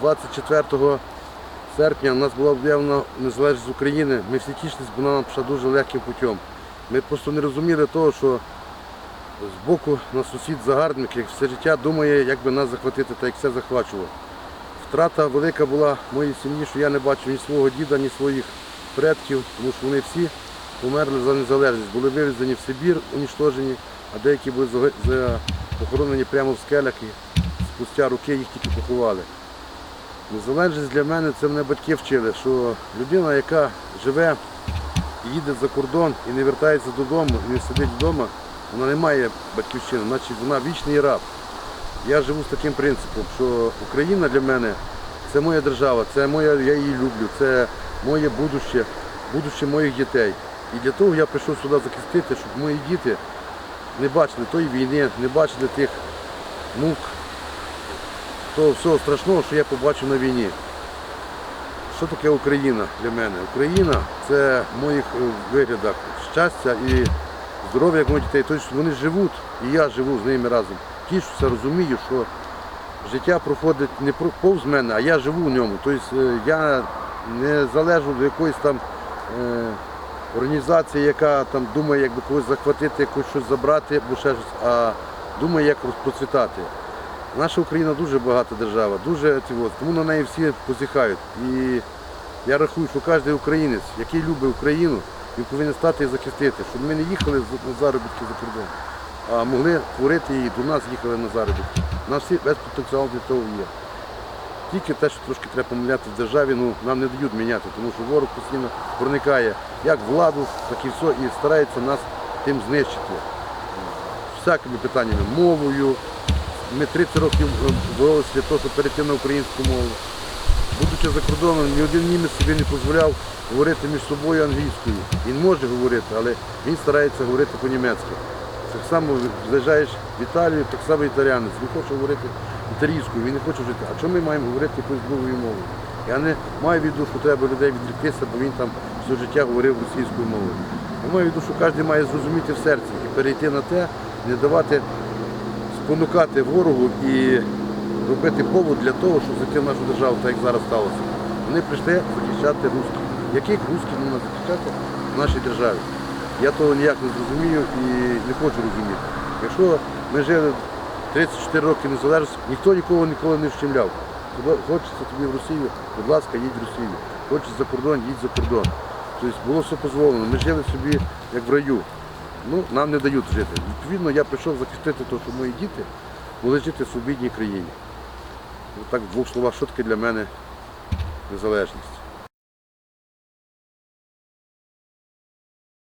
24 серпня у нас була об'явлена незалежність України. Ми всі тішились, бо нам пішла дуже легким путем. Ми просто не розуміли того, що з боку на сусід загарбник, як все життя думає, як би нас захватити, та як все захвачував. Втрата велика була моїй сім'ї, що я не бачив ні свого діда, ні своїх предків, тому що вони всі померли за незалежність, були вивезені в Сибір, уніштожені, а деякі були похоронені прямо в скелях і спустя роки їх тільки поховали. Незалежність для мене це мене батьки вчили, що людина, яка живе, їде за кордон і не вертається додому, і не сидить вдома, вона не має батьківщини, значить вона вічний раб. Я живу з таким принципом, що Україна для мене це моя держава, це моя, я її люблю, це моє будуще, будуще моїх дітей. І для того я прийшов сюди захистити, щоб мої діти не бачили тої війни, не бачили тих мук, того всього страшного, що я побачив на війні. Що таке Україна для мене? Україна це в моїх е, виглядах щастя і здоров'я моїх дітей. Тобто вони живуть, і я живу з ними разом. Тішуся, розумію, що життя проходить не повз мене, а я живу в ньому. Тобто е, я не залежу від якоїсь там е, організації, яка там думає, як би когось захватити, якось щось забрати або ще щось, а думає, як розпроцвітати. Наша Україна дуже багата держава, дуже тому на неї всі позіхають. І я рахую, що кожен українець, який любить Україну, він повинен стати і захистити, щоб ми не їхали на заробітки за кордон, а могли творити її, до нас їхали на заробітки. Нас всі весь потенціал для того є. Тільки те, що трошки треба поміняти в державі, ну, нам не дають міняти, тому що ворог постійно проникає як владу, так і все, і старається нас тим знищити. Всякими питаннями, мовою. Ми 30 років е, боролися для щоб перейти на українську мову. Будучи за кордоном, ні один німець собі не дозволяв говорити між собою англійською. Він може говорити, але він старається говорити по-німецьки. Так само заїжджаєш в Італію, так само італіянець. Він хоче говорити італійською, він не хоче жити. А чому ми маємо говорити якоюсь другою мовою? Я не маю в виду, що треба людей відріктися, бо він там все життя говорив російською мовою. Я маю в виду, що кожен має зрозуміти в серці і перейти на те, не давати спонукати ворогу і робити повод для того, щоб зайти в нашу державу, так як зараз сталося. Вони прийшли захищати русських. Яких русських можна захищати в нашій державі? Я того ніяк не зрозумію і не хочу розуміти. Якщо ми жили 34 роки незалежності, ніхто нікого ніколи не вщемляв. Хочеться тобі в Росію, будь ласка, їдь в Росію. Хочеш за кордон, їдь за кордон. Тобто було все дозволено. Ми жили собі як в раю. Ну, нам не дають жити. Відповідно, я прийшов захистити те, що мої діти були жити в свобідній країні. Так, в двох словах, таке для мене незалежність.